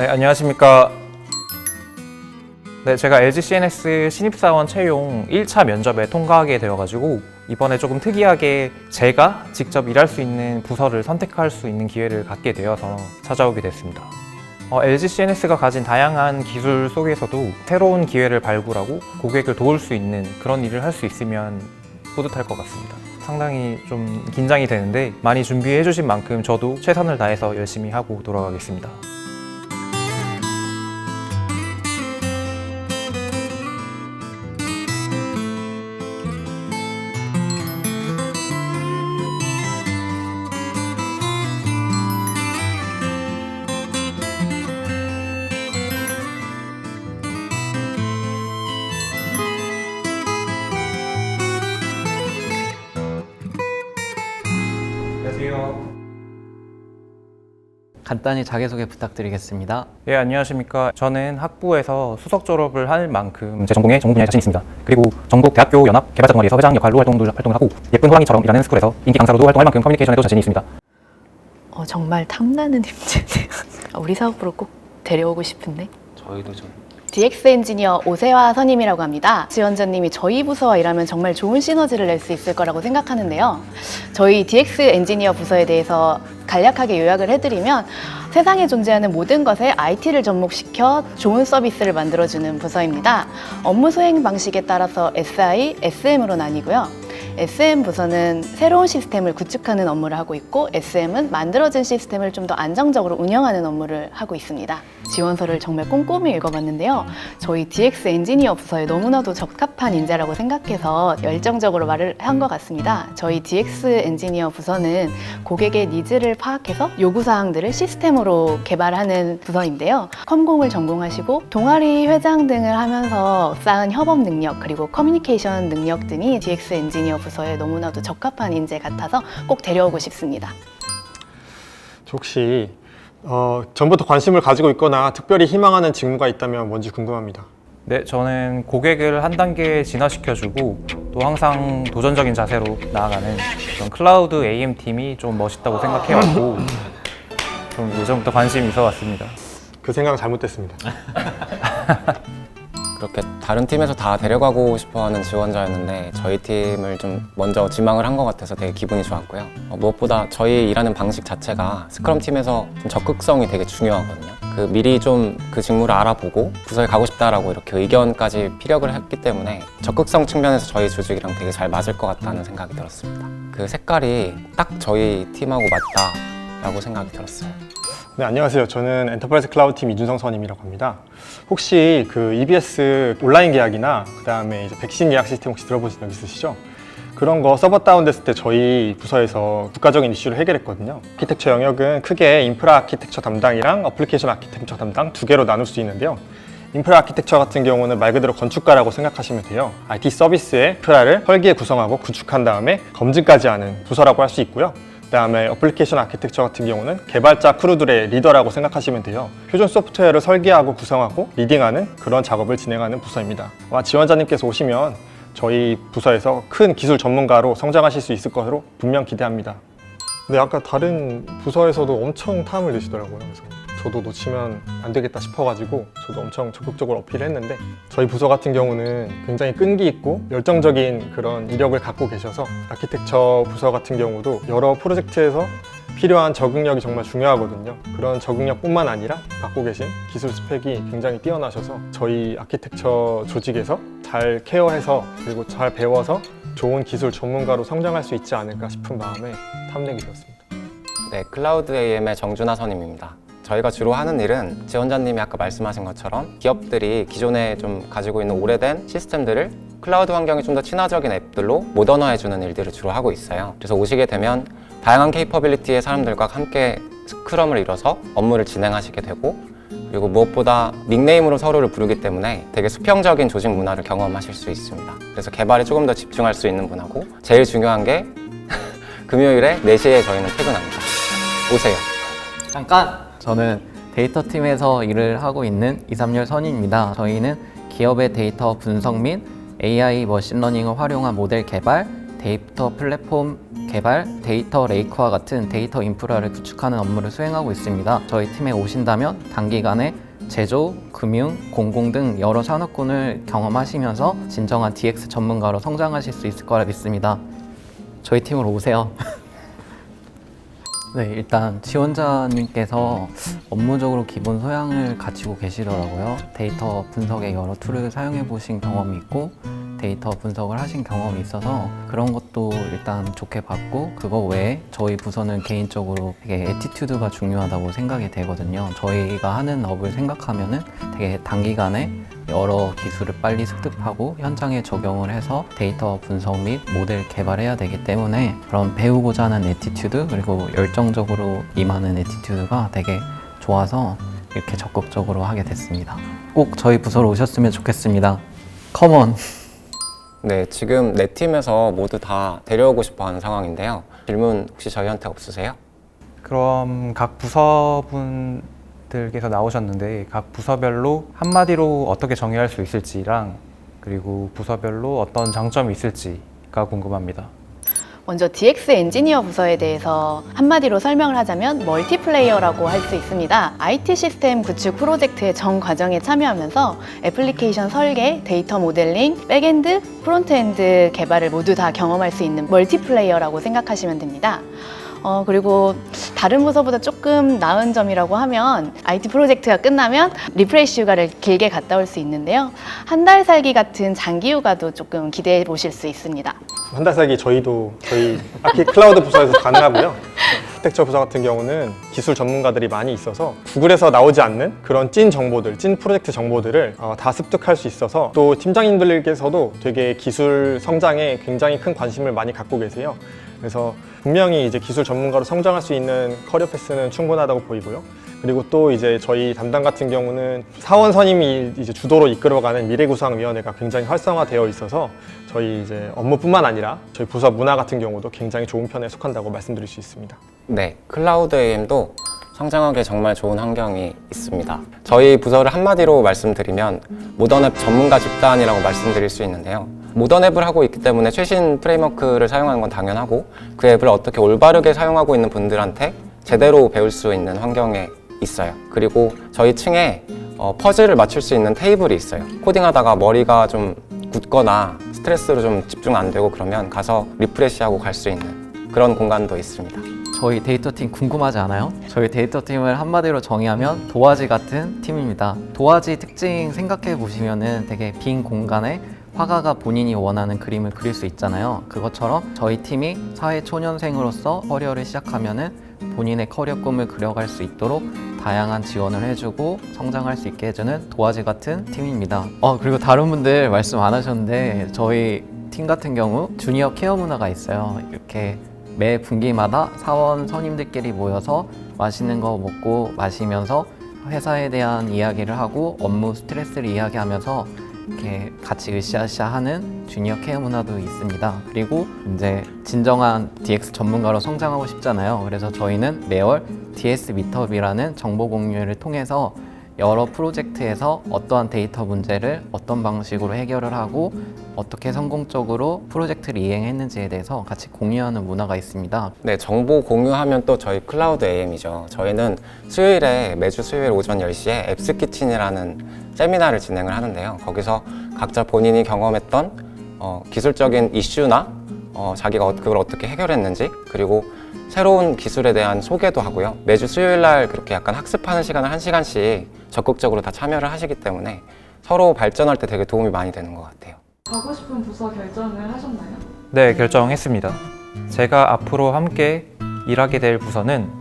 네, 안녕하십니까. 네, 제가 LG CNS 신입사원 채용 1차 면접에 통과하게 되어가지고 이번에 조금 특이하게 제가 직접 일할 수 있는 부서를 선택할 수 있는 기회를 갖게 되어서 찾아오게 됐습니다. 어, LG CNS가 가진 다양한 기술 속에서도 새로운 기회를 발굴하고 고객을 도울 수 있는 그런 일을 할 수 있으면 뿌듯할 것 같습니다. 상당히 좀 긴장이 되는데 많이 준비해 주신 만큼 저도 최선을 다해서 열심히 하고 돌아가겠습니다. 안녕하세요. 간단히 자기소개 부탁드리겠습니다. 예, 안녕하십니까. 저는 학부에서 수석 졸업을 할 만큼 제 전공에 전공 분야에 자신 있습니다. 그리고 전국 대학교 연합 개발자 동아리에서 회장 역할로 활동도 활동을 하고 예쁜 호랑이처럼 일하는 스쿨에서 인기 강사로도 활동할 만큼 커뮤니케이션에도 자신이 있습니다. 어, 정말 탐나는 임재네요. 우리 사업부로 꼭 데려오고 싶은데. 저희도 좀 DX 엔지니어 오세화 선임이라고 합니다. 지원자님이 저희 부서와 일하면 정말 좋은 시너지를 낼 수 있을 거라고 생각하는데요. 저희 DX 엔지니어 부서에 대해서 간략하게 요약을 해드리면 세상에 존재하는 모든 것에 IT를 접목시켜 좋은 서비스를 만들어주는 부서입니다. 업무 수행 방식에 따라서 SI, SM으로 나뉘고요. SM 부서는 새로운 시스템을 구축하는 업무를 하고 있고 SM은 만들어진 시스템을 좀 더 안정적으로 운영하는 업무를 하고 있습니다. 지원서를 정말 꼼꼼히 읽어봤는데요. 저희 DX 엔지니어 부서에 너무나도 적합한 인재라고 생각해서 열정적으로 말을 한 것 같습니다. 저희 DX 엔지니어 부서는 고객의 니즈를 파악해서 요구사항들을 시스템으로 개발하는 부서인데요. 컴공을 전공하시고 동아리 회장 등을 하면서 쌓은 협업 능력 그리고 커뮤니케이션 능력 등이 DX 엔지니어 부서에 너무나도 적합한 인재 같아서 꼭 데려오고 싶습니다. 저 혹시 어, 전부터 관심을 가지고 있거나 특별히 희망하는 직무가 있다면 뭔지 궁금합니다. 네, 저는 고객을 한 단계 진화시켜주고 또 항상 도전적인 자세로 나아가는 그런 클라우드 AM 팀이 좀 멋있다고 생각해왔고 좀 예전부터 관심이 있어 왔습니다. 그 생각 잘못됐습니다. 그렇게 다른 팀에서 다 데려가고 싶어하는 지원자였는데 저희 팀을 좀 먼저 지망을 한 것 같아서 되게 기분이 좋았고요. 어, 무엇보다 저희 일하는 방식 자체가 스크럼 팀에서 좀 적극성이 되게 중요하거든요. 그 미리 좀 그 직무를 알아보고 부서에 가고 싶다라고 이렇게 의견까지 피력을 했기 때문에 적극성 측면에서 저희 조직이랑 되게 잘 맞을 것 같다는 생각이 들었습니다. 그 색깔이 딱 저희 팀하고 맞다라고 생각이 들었어요. 네, 안녕하세요. 저는 엔터프라이즈 클라우드 팀 이준성 선임이라고 합니다. 혹시 그 EBS 온라인 계약이나 그다음에 이제 백신 예약 시스템 혹시 들어보신 적 있으시죠? 그런 거 서버 다운됐을 때 저희 부서에서 국가적인 이슈를 해결했거든요. 아키텍처 영역은 크게 인프라 아키텍처 담당이랑 어플리케이션 아키텍처 담당 두 개로 나눌 수 있는데요. 인프라 아키텍처 같은 경우는 말 그대로 건축가라고 생각하시면 돼요. IT 서비스의 인프라를 설계 구성하고 구축한 다음에 검증까지 하는 부서라고 할 수 있고요. 그다음에 어플리케이션 아키텍처 같은 경우는 개발자 크루들의 리더라고 생각하시면 돼요. 표준 소프트웨어를 설계하고 구성하고 리딩하는 그런 작업을 진행하는 부서입니다. 아마 지원자님께서 오시면 저희 부서에서 큰 기술 전문가로 성장하실 수 있을 것으로 분명 기대합니다. 근데 아까 다른 부서에서도 엄청 탐을 내시더라고요. 그래서 저도 놓치면 안 되겠다 싶어가지고 저도 엄청 적극적으로 어필을 했는데 저희 부서 같은 경우는 굉장히 끈기 있고 열정적인 그런 이력을 갖고 계셔서 아키텍처 부서 같은 경우도 여러 프로젝트에서 필요한 적응력이 정말 중요하거든요. 그런 적응력뿐만 아니라 갖고 계신 기술 스펙이 굉장히 뛰어나셔서 저희 아키텍처 조직에서 잘 케어해서 그리고 잘 배워서 좋은 기술 전문가로 성장할 수 있지 않을까 싶은 마음에 탐내게 되었습니다. 네, 클라우드 AM의 정준하 선임입니다. 저희가 주로 하는 일은 지원자님이 아까 말씀하신 것처럼 기업들이 기존에 좀 가지고 있는 오래된 시스템들을 클라우드 환경이 좀더 친화적인 앱들로 모던화해주는 일들을 주로 하고 있어요. 그래서 오시게 되면 다양한 케이퍼빌리티의 사람들과 함께 스크럼을 이뤄서 업무를 진행하시게 되고 그리고 무엇보다 닉네임으로 서로를 부르기 때문에 되게 수평적인 조직 문화를 경험하실 수 있습니다. 그래서 개발에 조금 더 집중할 수 있는 분하고 제일 중요한 게 금요일에 4시에 저희는 퇴근합니다. 오세요. 잠깐! 저는 데이터 팀에서 일을 하고 있는 이삼열 선임입니다. 저희는 기업의 데이터 분석 및 AI 머신러닝을 활용한 모델 개발, 데이터 플랫폼 개발, 데이터 레이크와 같은 데이터 인프라를 구축하는 업무를 수행하고 있습니다. 저희 팀에 오신다면 단기간에 제조, 금융, 공공 등 여러 산업군을 경험하시면서 진정한 DX 전문가로 성장하실 수 있을 거라 믿습니다. 저희 팀으로 오세요. 네, 일단 지원자님께서 업무적으로 기본 소양을 갖추고 계시더라고요. 데이터 분석의 여러 툴을 사용해 보신 경험이 있고 데이터 분석을 하신 경험이 있어서 그런 것도 일단 좋게 봤고 그거 외에 저희 부서는 개인적으로 되게 에티튜드가 중요하다고 생각이 되거든요. 저희가 하는 업을 생각하면은 되게 단기간에 여러 기술을 빨리 습득하고 현장에 적용을 해서 데이터 분석 및 모델 개발해야 되기 때문에 그런 배우고자 하는 에티튜드 그리고 열정적으로 임하는 에티튜드가 되게 좋아서 이렇게 적극적으로 하게 됐습니다. 꼭 저희 부서로 오셨으면 좋겠습니다. 컴온! 네, 지금 네 팀에서 모두 다 데려오고 싶어 하는 상황인데요. 질문 혹시 저희한테 없으세요? 그럼 각 부서분들께서 나오셨는데 각 부서별로 한마디로 어떻게 정의할 수 있을지랑 그리고 부서별로 어떤 장점이 있을지가 궁금합니다. 먼저 DX 엔지니어 부서에 대해서 한마디로 설명을 하자면 멀티플레이어라고 할 수 있습니다. IT 시스템 구축 프로젝트의 전 과정에 참여하면서 애플리케이션 설계, 데이터 모델링, 백엔드, 프론트엔드 개발을 모두 다 경험할 수 있는 멀티플레이어라고 생각하시면 됩니다. 어, 그리고 다른 부서보다 조금 나은 점이라고 하면 IT 프로젝트가 끝나면 리프레시 휴가를 길게 갔다 올 수 있는데요. 한 달 살기 같은 장기 휴가도 조금 기대해 보실 수 있습니다. 한 달 살기 저희도 저희 아키 클라우드 부서에서 가능하고요. 아키텍처 부서 같은 경우는 기술 전문가들이 많이 있어서 구글에서 나오지 않는 그런 찐 정보들, 찐 프로젝트 정보들을 어, 다 습득할 수 있어서 또 팀장님들께서도 되게 기술 성장에 굉장히 큰 관심을 많이 갖고 계세요. 그래서 분명히 이제 기술 전문가로 성장할 수 있는 커리어 패스는 충분하다고 보이고요. 그리고 또 이제 저희 담당 같은 경우는 사원 선임이 이제 주도로 이끌어가는 미래구상위원회가 굉장히 활성화되어 있어서 저희 이제 업무뿐만 아니라 저희 부서 문화 같은 경우도 굉장히 좋은 편에 속한다고 말씀드릴 수 있습니다. 네, 클라우드 AM도 성장하기 정말 좋은 환경이 있습니다. 저희 부서를 한마디로 말씀드리면 모던앱 전문가 집단이라고 말씀드릴 수 있는데요. 모던 앱을 하고 있기 때문에 최신 프레임워크를 사용하는 건 당연하고 그 앱을 어떻게 올바르게 사용하고 있는 분들한테 제대로 배울 수 있는 환경에 있어요. 그리고 저희 층에 어, 퍼즐을 맞출 수 있는 테이블이 있어요. 코딩하다가 머리가 좀 굳거나 스트레스로 좀 집중 안 되고 그러면 가서 리프레시하고 갈 수 있는 그런 공간도 있습니다. 저희 데이터팀 궁금하지 않아요? 저희 데이터팀을 한마디로 정의하면 도화지 같은 팀입니다. 도화지 특징 생각해 보시면은 되게 빈 공간에 화가가 본인이 원하는 그림을 그릴 수 있잖아요. 그것처럼 저희 팀이 사회 초년생으로서 커리어를 시작하면은 본인의 커리어 꿈을 그려갈 수 있도록 다양한 지원을 해주고 성장할 수 있게 해주는 도화지 같은 팀입니다. 어 그리고 다른 분들 말씀 안 하셨는데 저희 팀 같은 경우 주니어 케어 문화가 있어요. 이렇게 매 분기마다 사원 선임들끼리 모여서 맛있는 거 먹고 마시면서 회사에 대한 이야기를 하고 업무 스트레스를 이야기하면서 이렇게 같이 으쌰으쌰 하는 주니어 케어 문화도 있습니다. 그리고 이제 진정한 DX 전문가로 성장하고 싶잖아요. 그래서 저희는 매월 DS 미터비라는 정보 공유를 통해서 여러 프로젝트에서 어떠한 데이터 문제를 어떤 방식으로 해결을 하고 어떻게 성공적으로 프로젝트를 이행했는지에 대해서 같이 공유하는 문화가 있습니다. 네, 정보 공유하면 또 저희 클라우드 AM이죠. 저희는 수요일에 매주 수요일 오전 10시에 앱스키친이라는 세미나를 진행을 하는데요. 거기서 각자 본인이 경험했던 어, 기술적인 이슈나 어, 자기가 어- 그걸 어떻게 해결했는지 그리고 새로운 기술에 대한 소개도 하고요. 매주 수요일 날 그렇게 약간 학습하는 시간을 한 시간씩 적극적으로 다 참여를 하시기 때문에 서로 발전할 때 되게 도움이 많이 되는 것 같아요. 가고 싶은 부서 결정을 하셨나요? 네, 결정했습니다. 제가 앞으로 함께 일하게 될 부서는